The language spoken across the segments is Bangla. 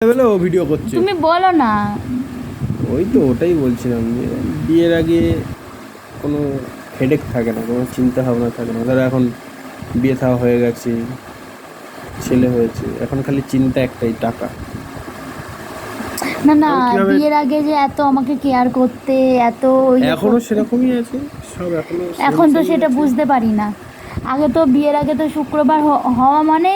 বলে ও ভিডিও করছে। তুমি বলো না। ওই তো ওটাই বলছিলাম যে বিয়ের আগে কোনো হেডেক থাকে না কোনো চিন্তা ভাবনা থাকে না। ধরো এখন বিয়ে থাওয়া হয়ে গেছে ছেলে হয়েছে এখন খালি চিন্তা একটাই টাকা। না না বিয়ের আগে যে এত আমাকে কেয়ার করতে এত এখনও সেরকমই আছে? সব এখনও এখন তো সেটা বুঝতে পারি না। আগে তো বিয়ের আগে তো শুক্রবার হওয়া মানে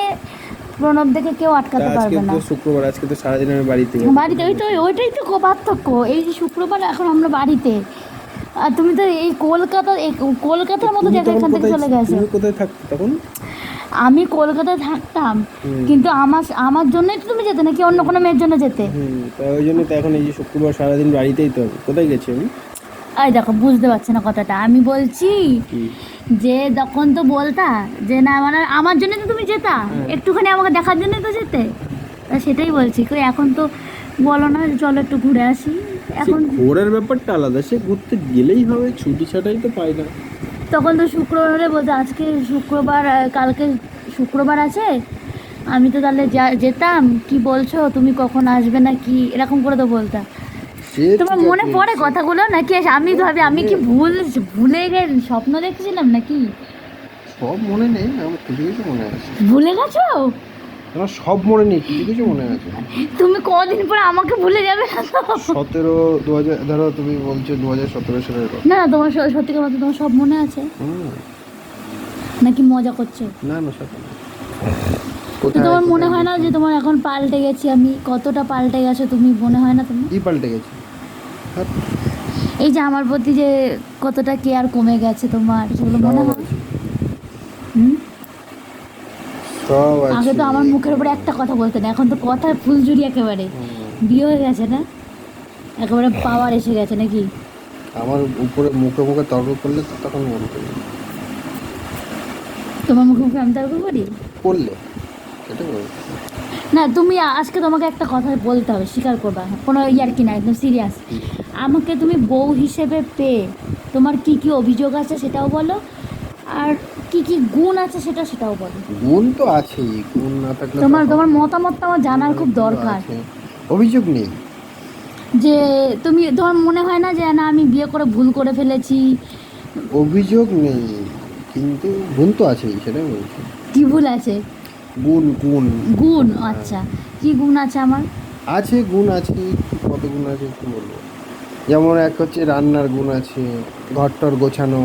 প্রণব দেখে কেউ আটকাতে পারবে না। শুক্রবার আজকে তো সারাদিন আমি বাড়িতে। বাড়িতে ওই তো ওইটাই তো কো- পার্থক্য। এই যে শুক্রবার এখন আমরা বাড়িতে। আর তুমি তো এই কলকাতা কলকাতার মতো জায়গা এখান থেকে চলে গেছো। কোথায় থাকতে তখন? আমি কলকাতায় থাকতাম। কিন্তু আমার আমার জন্যই তো তুমি যেতে নাকি অন্য কোনো মেয়ের জন্য যেতে? ওই জন্য তো এখন এই যে শুক্রবার সারাদিন বাড়িতেই তো কোথায় গেছি আমি? এই দেখো বুঝতে পারছি না কথাটা। আমি বলছি যে তখন তো বলতা যে না মানে আমার জন্য তো তুমি যেতা। হ্যাঁ। একটুখানি আমাকে দেখার জন্য তো যেতে। সেটাই বলছি। কই এখন তো বলো না চলো একটু ঘুরে আসি। এখন ঘোরার ব্যাপারটা আলাদা। সে ঘুরতে গেলেই হবে ছুটি ছাটাই তো পাই না। তখন তো শুক্রবার হলে বলতে আজকে শুক্রবার কালকে শুক্রবার আছে। আমি তো তাহলে যা- যেতাম। কি বলছো? তুমি কখন আসবে না কি? এরকম করে তো বলতা। সে তোমার মনে পড়ে কথাগুলো নাকি? আমি ভাবি আমি কি ভুল ভুলে গে স্বপ্ন দেখছিলাম নাকি? সব মনে নেই আমার কিছু কিছু মনে আছে। ভুলে গেছো? আমার সব মনে নেই কিছু কিছু মনে আছে। তুমি কদিন পরে আমাকে ভুলে যাবে না সতেরো দু হাজার ধরো তুমি বলছো দু হাজার সতেরো সালের কথা। না তোমার সত্যি কথা তোমার সব মনে আছে? নাকি মজা করছ? না না সব তোমার মনে হয় না যে তোমার এখন পাল্টে গেছি আমি কতটা পাল্টে গেছো তুমি মনে হয় না তুমি কি পাল্টে গেছে? হ্যাঁ, এই যে আমার প্রতি যে কতটা কেয়ার কমে গেছে তোমার সেগুলো মনে হয়? হুম? আগে তো আমার মুখের উপরে একটা কথা বলতে না এখন তো কথায় ফুলঝুরি একেবারে। বিয়ে হয়ে গেছে না? একেবারে পাওয়ার এসে গেছে নাকি? আমার উপরে মুখে মুখে তর্ক করলে তো তখন মনে তোমার মুখে মুখে আমি তর্ক করি? করলে সেটা না তুমি আজকে তোমাকে একটা কথা বলতে হবে স্বীকার করবা। কোনো ইয়ার কি না একদম সিরিয়াস আমাকে তুমি বউ হিসেবে পেয়ে তোমার কি কি অভিযোগ আছে সেটাও বলো আর কি কি গুণ আছে সেটা সেটাও বলো। গুণ তো আছেই গুণ না থাকলে তোমার তোমার মতামতটা আমার জানার খুব দরকার। অভিযোগ নেই। যে তুমি তোমার মনে হয় না যে না আমি বিয়ে করে ভুল করে ফেলেছি? অভিযোগ নেই কিন্তু গুণ তো আছেই সেটাই বলছি। কি ভুল আছে? গুণ গুণ। গুণ আচ্ছা। কি গুণ আছে আমার? আছে গুণ আছে কত গুণ আছে কি বলব? যেমন এক হচ্ছে রান্নার গুণ আছে ঘরটর গোছানো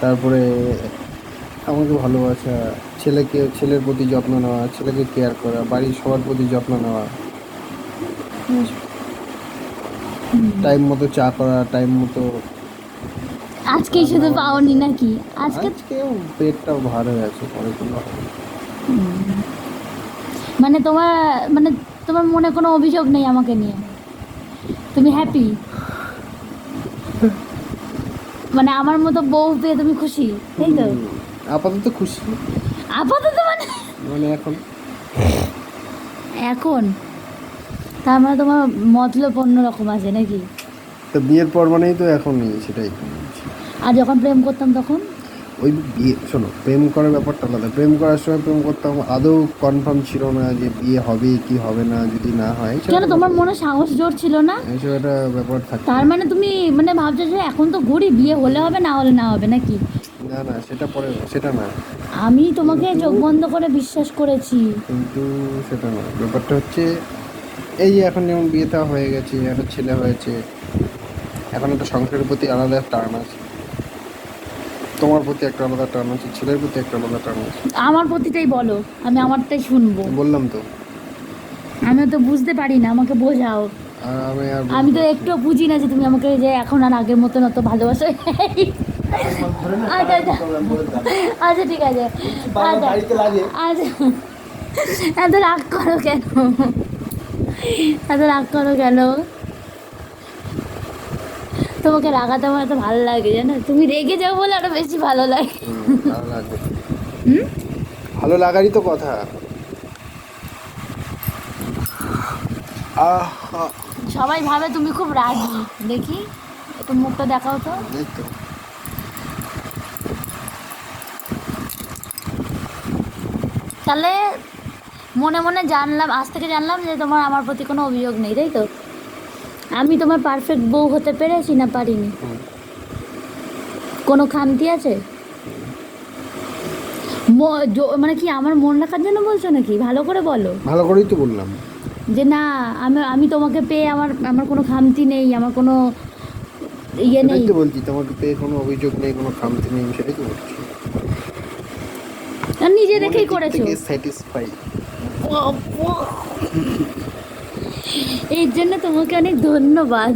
তারপরে আমাকে ভালোবাসা ছেলেকে ছেলের প্রতি যত্ন নেওয়া ছেলেকে কেয়ার করা বাড়ির সবার প্রতি যত্ন নেওয়া। টাইম মতো চা করা টাইম মতো আজকে শুধু পাওনি নাকি? আজকে পেটটাও ভালো হয়ে আছে অনেকগুলো মানে তোমার মানে তোমার মনে কোনো অভিযোগ নেই আমাকে নিয়ে? তুমি হ্যাপি মানে আমার মতো বউ পেয়ে তুমি খুশি? তাই তো? আপাতত খুশি। আপাতত মানে? মানে এখন? এখন? তার মানে তোমার মতলব অন্যরকম আছে নাকি? তো বিয়ের পর মানেই তো এখনই সেটাই। আর যখন প্রেম করতাম তখন? ওই বিয়ে শোনো প্রেম করার ব্যাপারটা আলাদা। প্রেম করার সময় প্রেম করতাম আদৌ কনফার্ম ছিল না যে বিয়ে হবে কি হবে না যদি না হয় কেন তোমার মনে সাহস জোর ছিল না? এইসব একটা ব্যাপার থাকে। তার মানে তুমি মানে ভাবছ যে এখন তো ঘুরি বিয়ে হলে হবে না হলে না হবে নাকি? না না সেটা পরে সেটা না। আমি তোমাকে চোখ বন্ধ করে বিশ্বাস করেছি। কিন্তু সেটা না ব্যাপারটা হচ্ছে এই যে এখন যেমন বিয়েটা হয়ে গেছে একটা ছেলে হয়েছে এখন একটা সংসারের প্রতি আলাদা টান আছে। তোমার প্রতি একটা আলাদা টান আছে ছেলের প্রতি একটা আলাদা টান আছে। আমার প্রতিটাই বলো আমি আমারটাই শুনব। বললাম তো। আমি তো বুঝতে পারি না আমাকে বোঝাও। আমি আর আমি তো একটু বুঝি না যে তুমি আমাকে যে এখন আর আগের মতন অত ভালোবাসো। আচ্ছা আচ্ছা। আচ্ছা ঠিক আছে। আচ্ছা। আচ্ছা। এত রাগ করো কেন? এত রাগ করো কেন? তোমাকে রাগাতে আমার এত ভালো লাগে জানো? তুমি রেগে যাও বলে আরও বেশি ভালো লাগে। ভালো লাগারই তো কথা। সবাই ভাবে তুমি খুব রাগি দেখি একটু মুখটা দেখাও তো। তাহলে মনে মনে জানলাম আজ থেকে জানলাম যে তোমার আমার প্রতি কোনো অভিযোগ নেই তাই তো? আমি তোমার পারফেক্ট বউ হতে পেরেছি না পারিনি? কোনো খামতি আছে? মানে কি আমার মন রাখার জন্য বলছো নাকি? ভালো করে বলো। ভালো করেই তো বললাম। যে না আমি আমি তোমাকে পেয়ে আমার আমার কোনো খামতি নেই আমার কোনো ইয়ে নেই। তো বলছি তোমাকে পেয়ে কোনো অভিযোগ নেই কোনো খামতি নেই আমি সেটাই তো বলছি। নিজে দেখেই করেছ। স্যাটিসফাই এই জন্য তোমাকে অনেক ধন্যবাদ।